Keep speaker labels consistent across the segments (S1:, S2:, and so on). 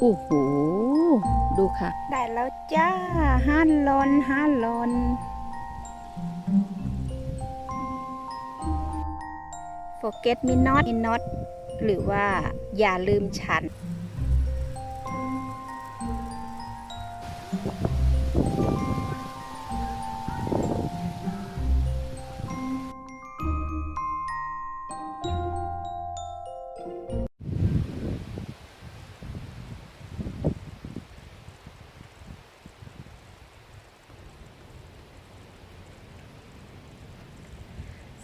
S1: โอ้โห ดูค่ะ ได้แล้วจ้าห้าลอนห้าลอน forget me not me not หรือว่าอย่าลืมฉัน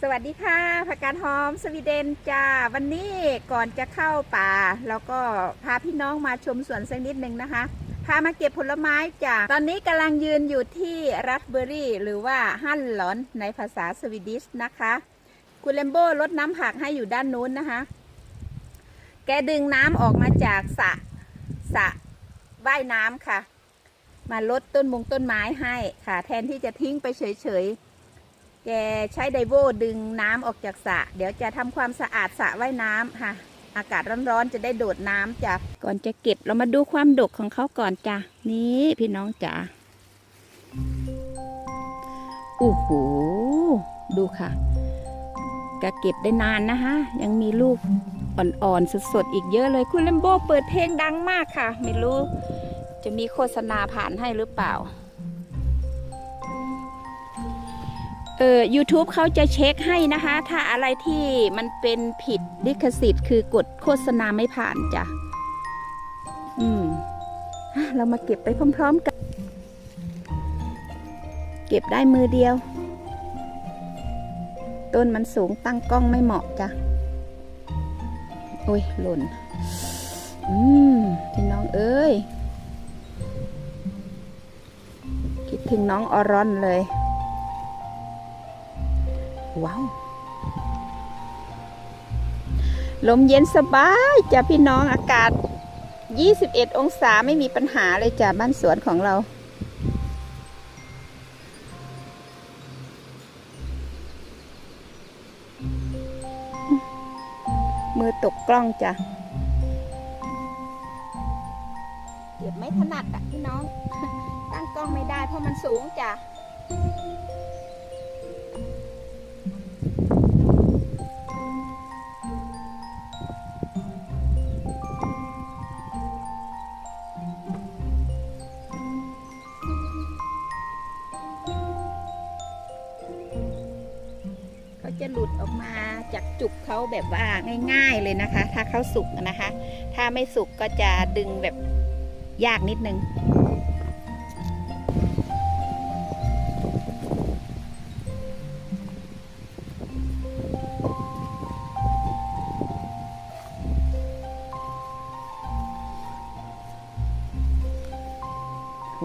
S1: สวัสดีค่ะผักกาดหอมสวีเดนจ้าวันนี้ก่อนจะเข้าป่า แล้วก็พาพี่น้องมาชมสวนสักนิดหนึ่งนะคะ พามาเก็บผลไม้จ้าตอนนี้กำลังยืนอยู่ที่รัสเบอรี่ หรือว่าฮั่นหลอนในภาษาสวีดิชนะคะคุณเลมโบ้ลดน้ำผักให้อยู่ด้านนู้นนะคะ แกดึงน้ำออกมาจากสระสระว่ายน้ำค่ะ มาลดต้นมงต้นไม้ให้ค่ะ แทนที่จะทิ้งไปเฉยๆ แกใช้ไดโวดึงน้ำออกจากสระเดี๋ยวจะทำความสะอาดสระว่ายน้ำค่ะ อากาศร้อนๆจะได้โดดน้ำจ้ะก่อนจะเก็บเรามาดูความดกของเขาก่อนจ้ะนี่พี่น้องจ๋าโอ้โหดูค่ะกะเก็บได้นานนะคะ ยังมีลูกอ่อนๆสดๆอีกเยอะเลยคุณเลมโบเปิดเพลงดังมากค่ะ ไม่รู้จะมีโฆษณาผ่านให้หรือเปล่า เออ YouTube เขาจะเช็คให้นะคะ ถ้าอะไรที่มันเป็นผิดลิขสิทธิ์คือกดโฆษณาไม่ผ่านจ้ะ อืมเรามาเก็บไปพร้อมๆกัน เก็บได้มือเดียว ต้นมันสูงตั้งกล้องไม่เหมาะจ้ะ โอ้ย หล่น อืมพี่น้องเอ้ย คิดถึงน้องออรอนเลย ว้าวลมเย็นสบายจ้ะพี่น้องอากาศ 21 องศาไม่มีปัญหาเลยจ้ะบ้านสวนของเรา มือตกกล้องจ้ะเก็บไม่ถนัดอะพี่น้อง ตั้งกล้องไม่ได้เพราะมันสูงจ้ะ แบบว่าง่ายๆเลยนะคะ ถ้าเขาสุกนะคะ ถ้าไม่สุกก็จะดึงแบบยากนิดนึง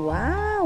S1: ว้าว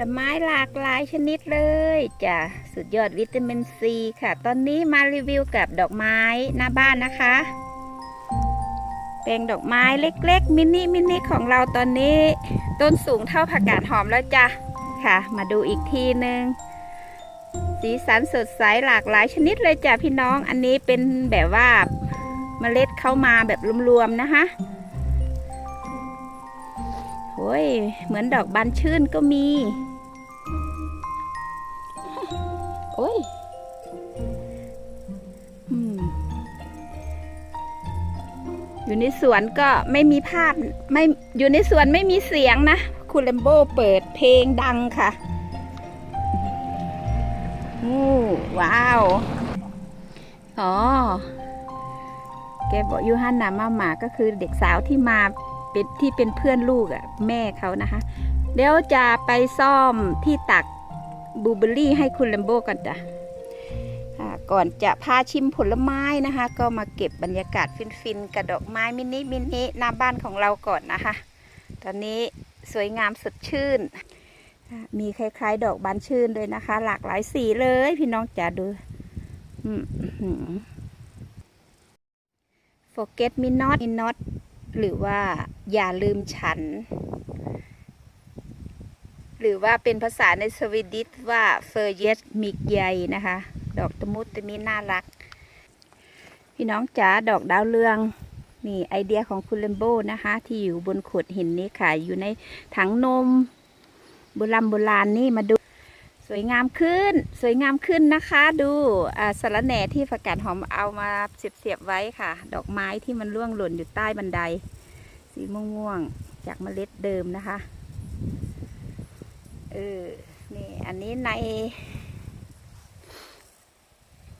S1: ลไม้หลากหลายชนิดเลยจ้ะสุดยอดวิตามินซีค่ะ ตอนนี้มารีวิวกับดอกไม้หน้าบ้านนะคะแปลงดอกไม้เล็ก ๆ มินิมินิของเราตอนนี้ ต้นสูงเท่าผักกาดหอมแล้วจ้ะค่ะ มาดูอีกทีหนึ่งสีสันสดใสหลากหลายชนิดเลยจ้ะพี่น้องอันนี้เป็นแบบว่าเมล็ดเข้ามาแบบรวมๆนะคะ โอ้ย เหมือนดอกบานชื่นก็มี โอ้ยอยู่ในสวนก็ไม่มีภาพไม่อยู่ในสวนไม่มีเสียงนะ คุณเลมโบเปิดเพลงดังค่ะอู้ว้าว อ๋อ แกบอกยูฮันนามาหมาก็คือเด็กสาวที่มา เป็นที่เป็นเพื่อนลูกอะ่ะแม่เขานะคะ เดี๋ยวจะไปซ่อมที่ตักบูเบอรี่ให้คุณเลมโบกันจ้ะก่อนจะพาชิมผลไม้นะคะ ก็มาเก็บบรรยากาศฟินๆกับดอกไม้มินิมินิหน้าบ้านของเราก่อนนะคะ ตอนนี้สวยงามสดชื่น มีคล้ายๆ ดอกบานชื่นด้วยนะคะ หลากหลายสีเลยพี่น้องจ๋าดูอืมอื้อหือ forget me not me not หรือว่าอย่าลืมฉัน หรือว่าเป็นภาษาในสวีดิชว่า f e r j e t m i g j a y นะคะ ดอกตะมุตะมิน่ารัก พี่น้องจ๋าดอกดาวเรืองนี่ไอเดียของคุณเลมโบนะคะ ที่อยู่บนโขดหินนี้ค่ะ อยู่ในถังนมโบราณโบราณนี่มาดู สวยงามขึ้น สวยงามขึ้นนะคะ ดูสาระแหน่ที่ผักกาดหอมเอามาเสียบๆไว้ค่ะ ดอกไม้ที่มันร่วงหล่นอยู่ใต้บันได สีม่วงๆจากเมล็ดเดิมนะคะเออนี่อันนี้ใน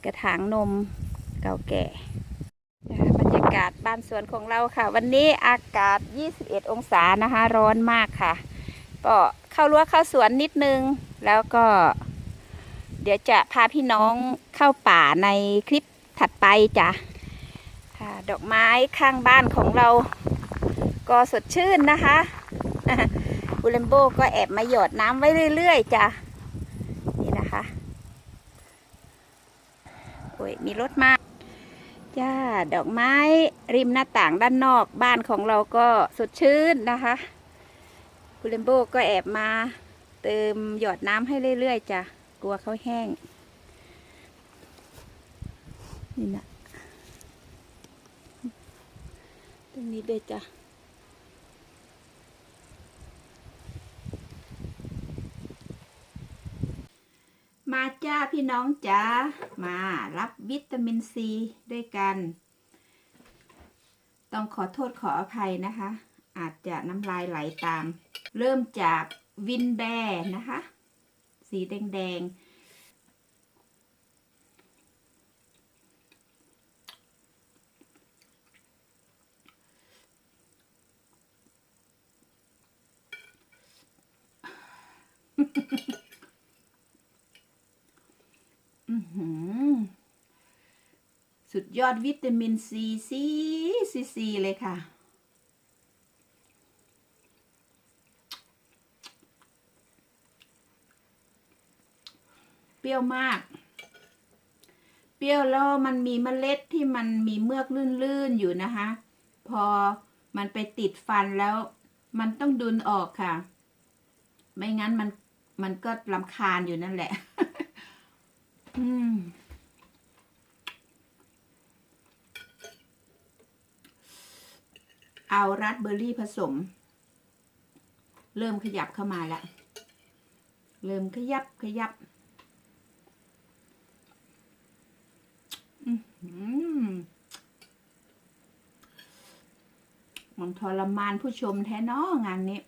S1: กระถางนมเก่าแก่บรรยากาศบ้านสวนของเราค่ะ วันนี้อากาศ 21 องศานะคะ ร้อนมากค่ะ ก็เข้ารั้วเข้าสวนนิดนึง แล้วก็ เดี๋ยวจะพาพี่น้องเข้าป่าในคลิปถัดไปจ้ะดอกไม้ข้างบ้านของเรา ก็สดชื่นนะคะบูเลมโบก็แอบมาหยดน้ำไว้เรื่อยๆจ้ะนี่นะคะโอ้ยมีรถมาจ้าดอกไม้ริมหน้าต่างด้านนอกบ้านของเราก็สดชื่นนะคะ บูเลมโบก็แอบมา เติมหยอดน้ำให้เรื่อยๆจ้ะกลัวเขาแห้ง นี่นะตรงนี้ด้วยจ้ะมาจ้าพี่น้องจ้ามารับวิตามินซีด้วยกัน ต้องขอโทษขออภัยนะคะ อาจจะน้ำลายไหลตาม เริ่มจากวินแบนะคะ สีแดงๆสุดยอดวิตามินซีซีซีซีเลยค่ะ เปรี้ยวมาก เปรี้ยวแล้วมันมีเมล็ดที่มันมีเมือกลื่นๆอยู่นะคะ พอมันไปติดฟันแล้ว มันต้องดุนออกค่ะ ไม่งั้นมันมันก็ลำคาญอยู่นั่นแหละ อืมเอารัสเบอร์รี่ผสม เริ่มขยับเข้ามาแล้ว เริ่มขยับขยับ อื้อหือ มันทรมานผู้ชมแท้เนองานนี้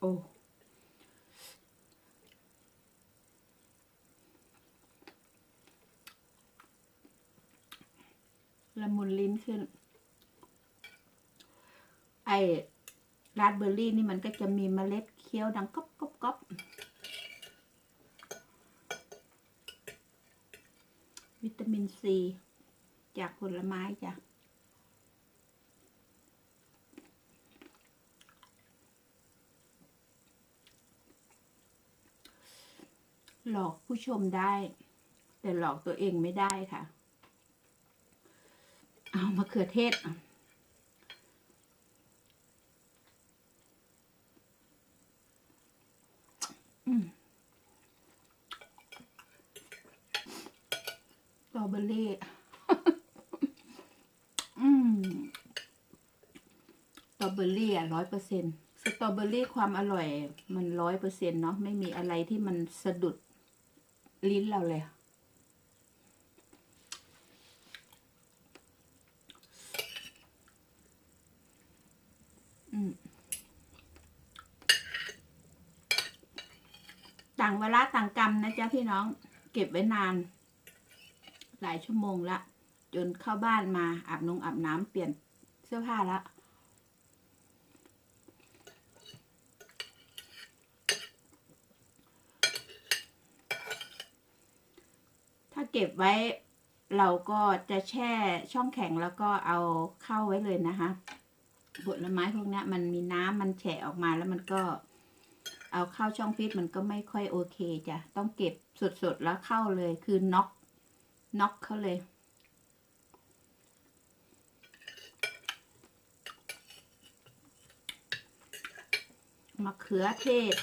S1: โอ้ละมุนลิ้นขึ้น ราสเบอร์รี่นี่มันก็จะมีเมล็ดเคี้ยวดังก๊อบก๊อบก๊อบามินซี จากผลไม้จ้ะหลอกผู้ชมได้ แต่หลอกตัวเองไม่ได้ค่ะ เอามะเขือเทศอะ ตรอเบอรี่อืมสตรอเบอรี่อะร้อยเปอร์เซ็นสตรอเบอรี่ความอร่อย มันร้อยเปอร์เซ็นเนาะไม่มีอะไรที่มันสะดุดลิ้นเราเลยอืมต่างเวลาต่างกรรมนะจ๊ะพี่น้อง เก็บไว้นาน หลายชั่วโมงละ จนเข้าบ้านมาอาบนงอาบน้ำเปลี่ยนเสื้อผ้าละถ้าเก็บไว้เราก็จะแช่ช่องแข็งแล้วก็เอาเข้าไว้เลยนะคะผลไม้พวกนี้มันมีน้ำมันแฉะออกมาแล้วมันก็ เอาเข้าช่องฟิตมันก็ไม่ค่อยโอเคจ้ะต้องเก็บสดๆแล้วเข้าเลยคือน็อก น็อกเขาเลย มะเขือเทศ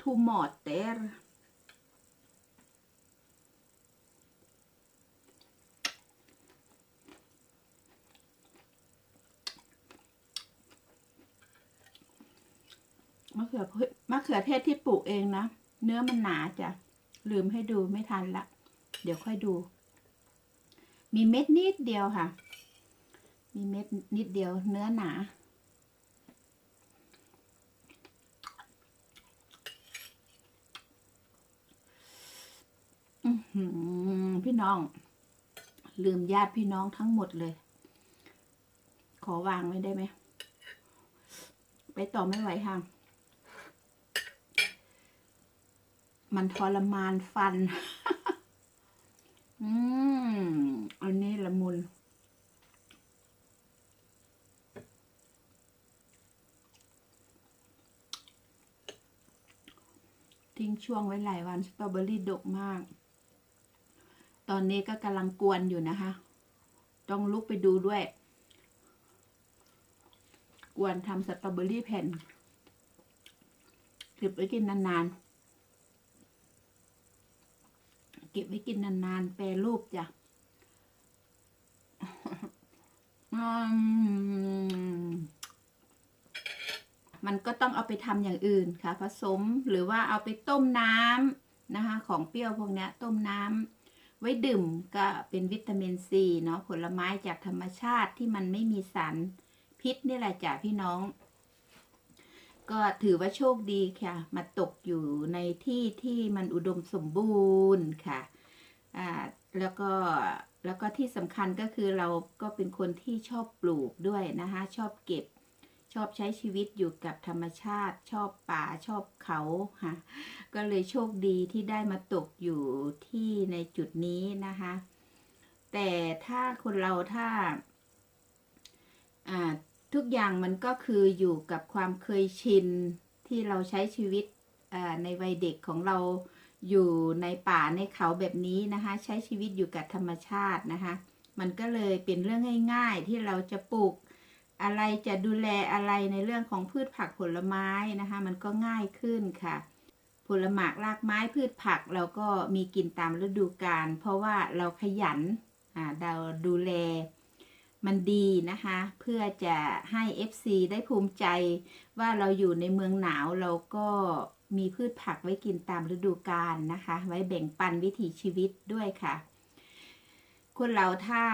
S1: ทูมอเตอร์มะเขือมะเขือเทศที่ปลูกเองนะ เนื้อมันหนาจ้ะ ลืมให้ดูไม่ทันละ เดี๋ยวค่อยดู มีเม็ดนิดเดียวค่ะ มีเม็ดนิดเดียวเนื้อหนา พี่น้อง ลืมญาติพี่น้องทั้งหมดเลย ขอวางไว้ได้ไหม ไปต่อไม่ไหวค่ะมันทรมานฟัน อืม อันนี้ละมุน ทิ้งช่วงไว้หลายวันสตรอเบอรี่ดกมาก ตอนนี้ก็กำลังกวนอยู่นะคะ ต้องลุกไปดูด้วย กวนทำสตรอเบอรี่แผ่นเก็บไว้กินนานๆ เก็บไว้กินนานๆ แปรรูปจ้ะมันก็ต้องเอาไปทำอย่างอื่นค่ะ ผสมหรือว่าเอาไปต้มน้ำนะคะ ของเปรี้ยวพวกนี้ต้มน้ำไว้ดื่มก็เป็นวิตามินซีเนาะผลไม้จากธรรมชาติที่มันไม่มีสารพิษนี่แหละจ้ะพี่น้อง ก็ถือว่าโชคดีค่ะ มาตกอยู่ในที่ที่มันอุดมสมบูรณ์ค่ะอ่าแล้วก็แล้วก็ที่สำคัญก็คือเราก็เป็นคนที่ชอบปลูกด้วยนะคะ ชอบเก็บชอบใช้ชีวิตอยู่กับธรรมชาติ ชอบป่าชอบเขาค่ะก็เลยโชคดีที่ได้มาตกอยู่ที่ในจุดนี้นะคะ แต่ถ้าคนเราถ้าอ่า ทุกอย่างมันก็คืออยู่กับความเคยชินที่เราใช้ชีวิตในวัยเด็กของเราอยู่ในป่าในเขาแบบนี้นะคะ ใช้ชีวิตอยู่กับธรรมชาตินะคะ มันก็เลยเป็นเรื่องง่ายๆ ที่เราจะปลูกอะไรจะดูแลอะไรในเรื่องของพืชผักผลไม้นะคะ มันก็ง่ายขึ้นค่ะ ผลหมากรากไม้พืชผักเราก็มีกินตามฤดูกาลเพราะว่าเราขยันเราดูแล มันดีนะคะ เพื่อจะให้ FC ได้ภูมิใจว่าเราอยู่ในเมืองหนาวเราก็มีพืชผักไว้กินตามฤดูกาลนะคะ ไว้แบ่งปันวิถีชีวิตด้วยค่ะ คนเราถ้า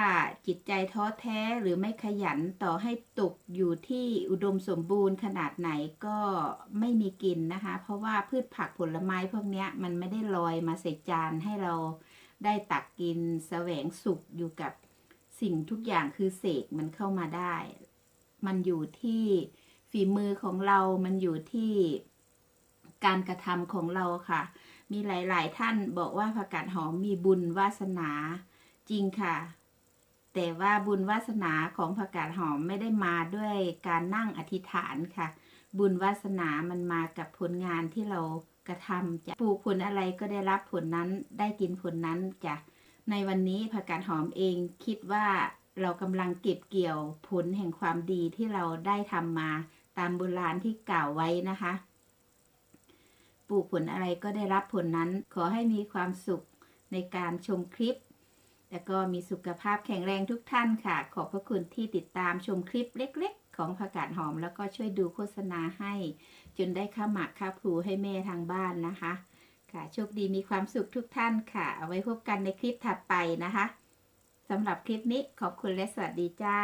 S1: จิตใจท้อแท้หรือไม่ขยันต่อให้ตกอยู่ที่อุดมสมบูรณ์ขนาดไหนก็ไม่มีกินนะคะ เพราะว่าพืชผักผลไม้พวกนี้มันไม่ได้ลอยมาใส่จานให้เราได้ตักกินแสวงสุขอยู่กับ สิ่งทุกอย่างคือเสกมันเข้ามาได้ มันอยู่ที่ฝีมือของเรา มันอยู่ที่การกระทำของเราค่ะ มีหลาย ๆ ท่านบอกว่าผักกาดหอมมีบุญวาสนาจริงค่ะ แต่ว่าบุญวาสนาของผักกาดหอมไม่ได้มาด้วยการนั่งอธิษฐานค่ะ บุญวาสนามันมากับผลงานที่เรากระทำจะปลูกผลอะไรก็ได้รับผลนั้น ได้กินผลนั้นจ้ะ ในวันนี้ผักกาดหอมเองคิดว่าเรากำลังเก็บเกี่ยวผลแห่งความดีที่เราได้ทำมาตามโบราณที่กล่าวไว้นะคะ ปลูกผลอะไรก็ได้รับผลนั้น ขอให้มีความสุขในการชมคลิป แล้วก็มีสุขภาพแข็งแรงทุกท่านค่ะ ขอบพระคุณที่ติดตามชมคลิปเล็ก ๆ ของผักกาดหอม แล้วก็ช่วยดูโฆษณาให้ จนได้ข้าวหมากข้าวพลูให้แม่ทางบ้านนะคะ ค่ะโชคดีมีความสุขทุกท่านค่ะ เอาไว้พบกันในคลิปถัดไปนะคะสำหรับคลิปนี้ขอบคุณและสวัสดีจ้า